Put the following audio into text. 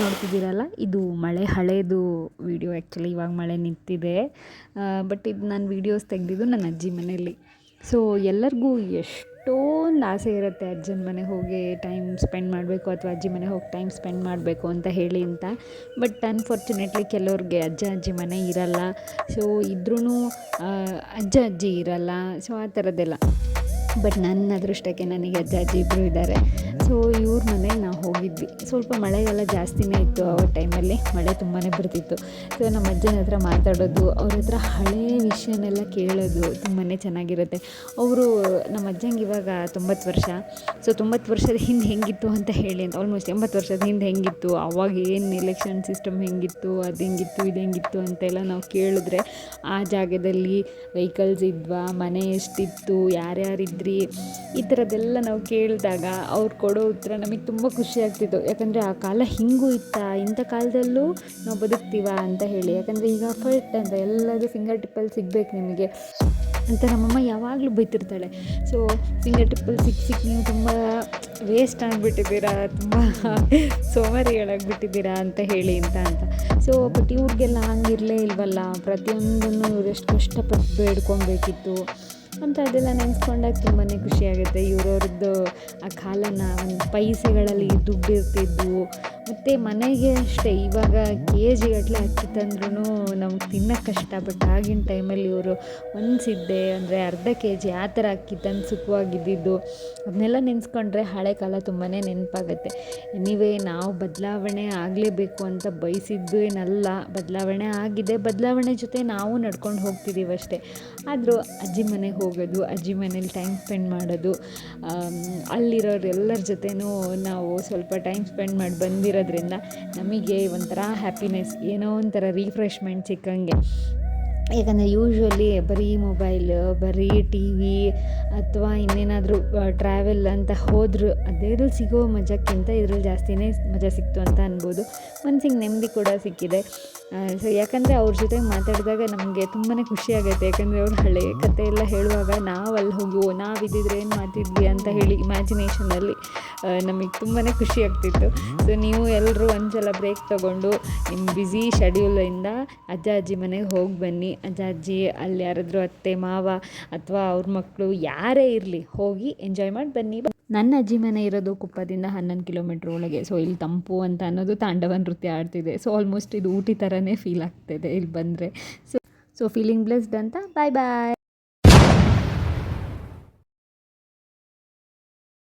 ನೋಡ್ತಿದ್ದೀರಲ್ಲ? ಇದು ಮಳೆ ಹಳೇದು ವಿಡಿಯೋ ಆ್ಯಕ್ಚುಲಿ ಇವಾಗ ಮಳೆ ನಿಂತಿದೆ. ಬಟ್ ಇದು ನಾನು ವೀಡಿಯೋಸ್ ತೆಗೆದಿದ್ದು ನನ್ನ ಅಜ್ಜಿ ಮನೆಯಲ್ಲಿ. ಸೊ ಎಲ್ಲರಿಗೂ ಎಷ್ಟೊಂದು ಆಸೆ ಇರುತ್ತೆ ಅಜ್ಜನ ಮನೆಗೆ ಹೋಗಿ ಟೈಮ್ ಸ್ಪೆಂಡ್ ಮಾಡಬೇಕು ಅಥವಾ ಅಜ್ಜಿ ಮನೆಗೆ ಹೋಗಿ ಟೈಮ್ ಸ್ಪೆಂಡ್ ಮಾಡಬೇಕು ಅಂತ ಹೇಳಿ ಅಂತ. ಬಟ್ ಅನ್ಫಾರ್ಚುನೇಟ್ಲಿ ಕೆಲವ್ರಿಗೆ ಅಜ್ಜ, ಅಜ್ಜಿ ಮನೆ ಇರಲ್ಲ. ಸೊ ಇದ್ರೂ ಅಜ್ಜ, ಅಜ್ಜಿ ಇರಲ್ಲ. ಸೊ ಆ ಥರದ್ದೆಲ್ಲ ಬಟ್ ನನ್ನ ಅದೃಷ್ಟಕ್ಕೆ ನನಗೆ ಅಜ್ಜ, ಅಜ್ಜಿ ಇಬ್ಬರು ಇದ್ದಾರೆ. ಸೊ ಇವ್ರ ಮನೆಗೆ ನಾವು ಹೋಗಿದ್ವಿ ಸ್ವಲ್ಪ ಮಳೆಗಾಲ ಜಾಸ್ತಿನೇ ಇತ್ತು ಆ ಟೈಮಲ್ಲಿ. ಮಳೆ ತುಂಬಾ ಬರ್ತಿತ್ತು. ಸೊ ನಮ್ಮ ಅಜ್ಜನ ಹತ್ರ ಮಾತಾಡೋದು, ಅವ್ರ ಹತ್ರ ಹಳೇ ವಿಷಯನೆಲ್ಲ ಕೇಳೋದು ತುಂಬಾ ಚೆನ್ನಾಗಿರುತ್ತೆ. ಅವರು, ನಮ್ಮ ಅಜ್ಜಂಗೆ ಇವಾಗ ತೊಂಬತ್ತು ವರ್ಷ. ಸೊ ತೊಂಬತ್ತು ವರ್ಷದ ಹಿಂದೆ ಹೆಂಗಿತ್ತು ಅಂತ ಹೇಳಿ ಅಂತ ಆಲ್ಮೋಸ್ಟ್ ಎಂಬತ್ತು ವರ್ಷದ ಹಿಂದೆ ಹೆಂಗಿತ್ತು, ಅವಾಗ ಏನು ಎಲೆಕ್ಷನ್ ಸಿಸ್ಟಮ್ ಹೆಂಗಿತ್ತು, ಅದು ಹೆಂಗಿತ್ತು, ಇದು ಹೆಂಗಿತ್ತು ಅಂತೆಲ್ಲ ನಾವು ಕೇಳಿದ್ರೆ, ಆ ಜಾಗದಲ್ಲಿ ವೆಹಿಕಲ್ಸ್ ಇದ್ವಾ, ಮನೆ ಎಷ್ಟಿತ್ತು, ಯಾರ್ಯಾರಿದ್ರಿ, ಈ ಥರದ್ದೆಲ್ಲ ನಾವು ಕೇಳಿದಾಗ ಅವ್ರು ಕೊಡೋ ಉತ್ತರ ನಮಗೆ ತುಂಬ ಖುಷಿ ಆಗ್ತಿತ್ತು ಯಾಕಂದರೆ ಆ ಕಾಲ ಹಿಂಗೂ ಇತ್ತಾ, ಇಂಥ ಕಾಲದಲ್ಲೂ ನಾವು ಬದುಕ್ತೀವ ಅಂತ ಹೇಳಿ. ಯಾಕಂದರೆ ಈಗ ಫಟ್ ಅಂತ ಎಲ್ಲದು ಫಿಂಗರ್ ಟಿಪ್ಪಲ್ಲಿ ಸಿಗ್ಬೇಕು ನಿಮಗೆ. ಅಂತ ನಮ್ಮಮ್ಮ ಯಾವಾಗಲೂ ಬೈತಿರ್ತಾಳೆ. ಸೊ ಫಿಂಗರ್ ಟಿಪ್ಪಲ್ಲಿ ಸಿಕ್ಕಿ ಸಿಕ್ಕಿ ನೀವು ತುಂಬ ವೇಸ್ಟ್ ಆಗಿಬಿಟ್ಟಿದ್ದೀರಾ, ತುಂಬ ಸೋಮಾರಿಗಳಾಗಿಬಿಟ್ಟಿದ್ದೀರಾ ಅಂತ ಹೇಳಿ ಅಂತ ಅಂತ. ಸೊ ಬಟ್ ಇವ್ರಿಗೆಲ್ಲ ಹಂಗಿರಲೇ ಇಲ್ವಲ್ಲ? ಪ್ರತಿಯೊಂದನ್ನು ಇವ್ರು ಎಷ್ಟು ಕಷ್ಟಪಟ್ಟು ಬೇಡ್ಕೊಬೇಕಿತ್ತು ಅಂತ ಅದೆಲ್ಲ ನೆನೆಸ್ಕೊಂಡಾಗ ತುಂಬಾ ಖುಷಿಯಾಗುತ್ತೆ ಇವ್ರವ್ರದ್ದು ಆ ಕಾಲನ ಒಂದು ಪೈಸೆಗಳಲ್ಲಿ ದುಡ್ಡು ಇರ್ತಿದ್ವು. ಮತ್ತು ಮನೆಗೆ ಅಷ್ಟೇ, ಇವಾಗ ಕೆ ಜಿಗಟ್ಟಲೆ ಅಕ್ಕಿ ತಂದ್ರೂ ನಮ್ಗೆ ತಿನ್ನೋಕೆ ಕಷ್ಟ ಬಟ್ ಆಗಿನ ಟೈಮಲ್ಲಿ ಇವರು ಒಂದು ಸಿದ್ದೆ ಅಂದರೆ ಅರ್ಧ ಕೆ ಜಿ ಆ ಥರ ಅಕ್ಕಿ ತಂದು ಸುಖವಾಗಿದ್ದಿದ್ದು. ಅದನ್ನೆಲ್ಲ ನೆನೆಸ್ಕೊಂಡ್ರೆ ಹಳೆ ಕಾಲ ತುಂಬಾ ನೆನಪಾಗುತ್ತೆ. ಎನಿವೇ ನಾವು ಬದಲಾವಣೆ ಆಗಲೇಬೇಕು ಅಂತ ಬಯಸಿದ್ದು ಏನಲ್ಲ. ಬದಲಾವಣೆ ಆಗಿದೆ, ಬದಲಾವಣೆ ಜೊತೆ ನಾವು ನಡ್ಕೊಂಡು ಹೋಗ್ತಿದ್ದೀವಿ ಅಷ್ಟೇ. ಆದರೂ ಅಜ್ಜಿ ಮನೆಗೆ ಹೋಗೋದು, ಅಜ್ಜಿ ಮನೇಲಿ ಟೈಮ್ ಸ್ಪೆಂಡ್ ಮಾಡೋದು ಅಲ್ಲಿರೋರೆಲ್ಲರ ಜೊತೆನೂ ನಾವು ಸ್ವಲ್ಪ ಟೈಮ್ ಸ್ಪೆಂಡ್ ಮಾಡಿ ಬಂದಿರೋದ್ರಿಂದ ನಮಗೆ ಒಂಥರ ಹ್ಯಾಪಿನೆಸ್ ಏನೋ ಒಂಥರ ರಿಫ್ರೆಶ್ಮೆಂಟ್ ಸಿಕ್ಕಂಗೆ. ಯಾಕಂದರೆ ಯೂಶ್ವಲಿ ಬರೀ ಮೊಬೈಲ್ ಬರೀ ಟಿ ವಿ ಅಥವಾ ಇನ್ನೇನಾದರೂ ಟ್ರಾವೆಲ್ ಅಂತ ಹೋದರೂ ಅದ್ರಲ್ಲಿ ಸಿಗೋ ಮಜಕ್ಕಿಂತ ಇದ್ರಲ್ಲಿ ಜಾಸ್ತಿನೇ ಮಜಾ ಸಿಕ್ತು ಅಂತ ಅನ್ಬೋದು. ಮನಸ್ಸಿಗೆ ನೆಮ್ಮದಿ ಕೂಡ ಸಿಕ್ಕಿದೆ. ಸೊ ಯಾಕಂದರೆ ಅವ್ರ ಜೊತೆ ಮಾತಾಡಿದಾಗ ನಮಗೆ ತುಂಬಾ ಖುಷಿ ಆಗುತ್ತೆ. ಯಾಕಂದರೆ ಅವ್ರು ಹಳೆ ಕಥೆ ಎಲ್ಲ ಹೇಳುವಾಗ ನಾವು ಅಲ್ಲಿ ಹೋಗಿ ಓ ನಾವು ಇದ್ದಿದ್ರೆ ಏನು ಮಾಡ್ತಿದ್ವಿ ಅಂತ ಹೇಳಿ ಇಮ್ಯಾಜಿನೇಷನಲ್ಲಿ ನಮಗೆ ತುಂಬಾ ಖುಷಿ ಆಗ್ತಿತ್ತು. ಸೊ ನೀವು ಎಲ್ಲರೂ ಒಂದು ಸಲ ಬ್ರೇಕ್ ತೊಗೊಂಡು ನಿಮ್ಮ ಬ್ಯುಸಿ ಶೆಡ್ಯೂಲಿಂದ ಅಜ್ಜ ಅಜ್ಜಿ ಮನೆಗೆ ಹೋಗಿ ಬನ್ನಿ. ಅಜ್ಜ ಅಜ್ಜಿ, ಅಲ್ಲಿ ಯಾರಾದರೂ ಅತ್ತೆ, ಮಾವ ಅಥವಾ ಅವ್ರ ಮಕ್ಕಳು ಯಾರೇ ಇರಲಿ, ಹೋಗಿ ಎಂಜಾಯ್ ಮಾಡಿ ಬನ್ನಿ. ನನ್ನ ಅಜ್ಜಿ ಮನೆ ಇರೋದು ಕುಪ್ಪದಿಂದ ಹನ್ನೊಂದು ಕಿಲೋಮೀಟ್ರ್ ಒಳಗೆ. ಸೊ ಇಲ್ಲಿ ತಂಪು ಅಂತ ಅನ್ನೋದು ತಾಂಡವ ನೃತ್ಯ ಆಡ್ತಿದೆ. ಸೊ ಆಲ್ಮೋಸ್ಟ್ ಇದು ಊಟಿ ಥರನೇ ಫೀಲ್ ಆಗ್ತಿದೆ ಇಲ್ಲಿ ಬಂದರೆ. ಸೊ ಸೊ ಫೀಲಿಂಗ್ ಬ್ಲೆಸ್ಡ್ ಅಂತ. ಬಾಯ್ ಬಾಯ್